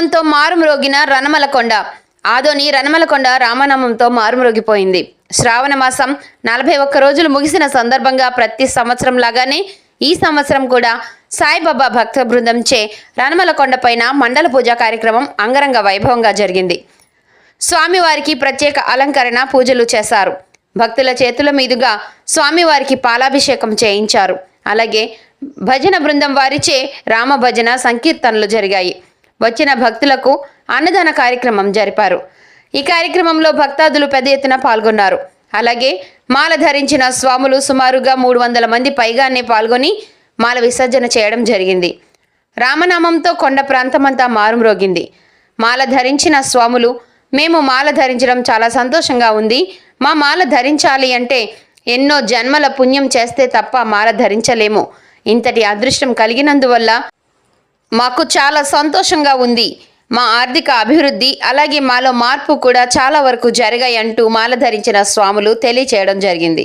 రామనామంతో మారుమ్రోగిన రణమలకొండ ఆదోని రణమలకొండ రామనామంతో మారుమ్రోగిపోయింది. శ్రావణ మాసం నలభై ఒక్క రోజులు ముగిసిన సందర్భంగా ప్రతి సంవత్సరం లాగానే ఈ సంవత్సరం కూడా సాయిబాబా భక్త బృందంచే రణమలకొండ పైన మండల పూజా కార్యక్రమం అంగరంగ వైభవంగా జరిగింది. స్వామివారికి ప్రత్యేక అలంకరణ పూజలు చేశారు. భక్తుల చేతుల మీదుగా స్వామివారికి పాలాభిషేకం చేయించారు. అలాగే భజన బృందం వారిచే రామ భజన సంకీర్తనలు జరిగాయి. వచ్చిన భక్తులకు అన్నదాన కార్యక్రమం జరిపారు. ఈ కార్యక్రమంలో భక్తాదులు పెద్ద ఎత్తున పాల్గొన్నారు. అలాగే మాల ధరించిన స్వాములు సుమారుగా మూడు వందల మంది పైగానే పాల్గొని మాల విసర్జన చేయడం జరిగింది. రామనామంతో కొండ ప్రాంతమంతా మారుమ్రోగింది మాల ధరించిన స్వాములు మేము మాల ధరించడం చాలా సంతోషంగా ఉంది. మా మాల ధరించాలి అంటే ఎన్నో జన్మల పుణ్యం చేస్తే తప్ప మాల ధరించలేము. ఇంతటి అదృష్టం కలిగినందువల్ల మాకు చాలా సంతోషంగా ఉంది. మా ఆర్థిక అభివృద్ధి అలాగే మాలో మార్పు కూడా చాలా వరకు జరిగాయి అంటూ మాల ధరించిన స్వాములు తెలియచేయడం జరిగింది.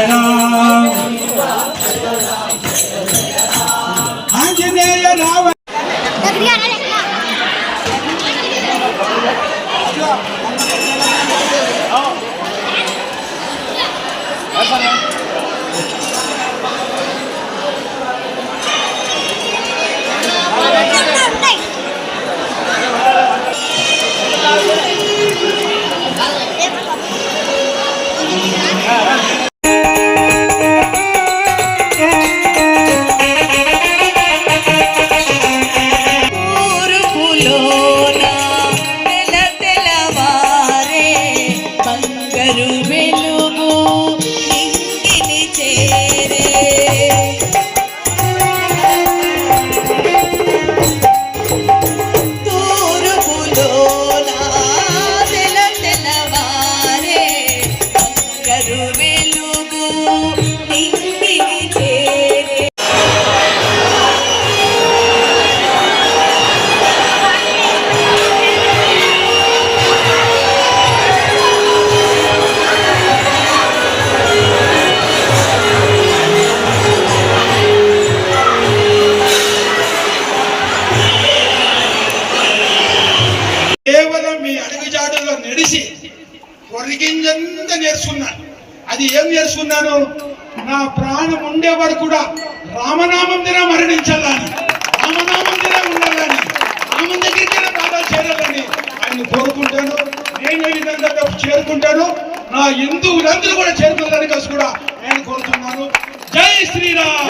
好，来，快点。బంగారు వెలుగు నింగిని చేరే తూర్పులోన కొరిగింజంత నేర్చుకున్నాను అది ఏం నేర్చుకున్నాను? నా ప్రాణం ఉండే వరకు కూడా రామనామం దిన మరణించాలని. రామనామం దిన ఉండాలని. రామం దగ్గరికి బాగా చేరాలని ఆయన కోరుకుంటాను. నేను ఏ విధంగా చేరుకుంటాను. నా హిందువులందరూ కూడా చేరుకోవడానికి కోసం కూడా నేను కోరుతున్నాను. జై జై శ్రీరామ్!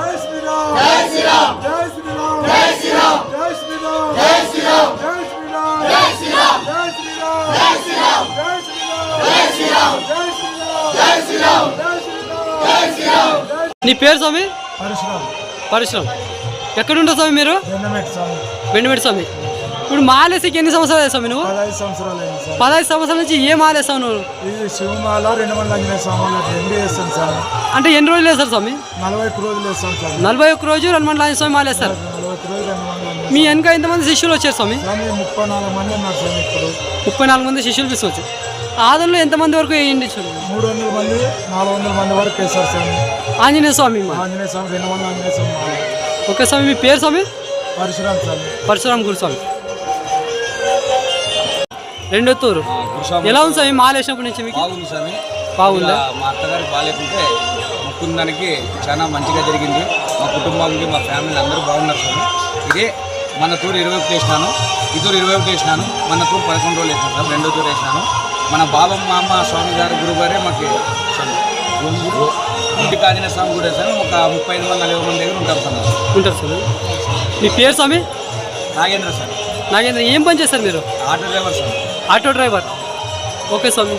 నీ పేరు స్వామి? పరశురామ్. ఎక్కడ ఉంటావు స్వామి మీరు? బెండమెట్ స్వామి. ఇప్పుడు మాలేసికి ఎన్ని సంవత్సరాలు స్వామి నువ్వు? పదహైదు సంవత్సరాలు నుంచి ఏ మాలేస్తావు నువ్వు? శివమాల రెండు వందల స్వామి రెండు వేస్తాం సార్ అంటే ఎన్ని రోజులు వేస్తారు స్వామి? నలభై ఒక్క రోజులు వేస్తాం సార్ నలభై ఒక్క రోజు రెండు ఆంజనేయ స్వామి మాలేస్తారు వందల మీ వెనక ఎంతమంది శిష్యులు వచ్చారు స్వామి? స్వామి ముప్పై నాలుగు మంది ఉన్నారు స్వామి ఇప్పుడు. ముప్పై నాలుగు మంది శిష్యులు తీసుకొచ్చారు. ఆదంలో ఎంతమంది వరకు వేయండి చూడండి మూడు వందల మంది నాలుగు వందల మంది వరకు వేస్తారు స్వామి. ఆంజనేయ స్వామి మా. ఆంజనేయ స్వామి రెండు వందల ఆంజనేయ స్వామి. ఓకే స్వామి మీ పేరు స్వామి? పరశురాం స్వామి. పరశురామ్ గురుస్వామి రెండో తూరు. ఎలా ఉంది స్వామి? మాల వేసినప్పటి నుంచి మీకు? బాగుంది స్వామి. బాగుందా? మా అత్తగారికి బాగాలేకుంటే మొక్కున్న దానికి చాలా మంచిగా జరిగింది. మా కుటుంబానికి మా ఫ్యామిలీ అందరూ బాగున్నారు స్వామి. ఇదే మన తూరు ఇరవై ఒకటి వేసినాను. ఈ తూరు ఇరవై ఒకటి వేసినాను. మన తూరు పదకొండు రోజులు వేసినాను. సార్ రెండో తూరు వేసినాను. మన బాబమ్మ అమ్మ స్వామి గారు గురువు గారే మాకు. ఇంటికి ఆంజనేయ స్వామి కూడా సార్ ఒక ముప్పై ఐదు మంది నలభై మంది దగ్గర ఉంటారు సార్. ఉంటారు స్వామి మీ పేరు స్వామి? నాగేంద్ర సార్ నాగేంద్ర ఏం పని చేస్తారు మీరు? Auto driver sir auto driver. Okay స్వామి.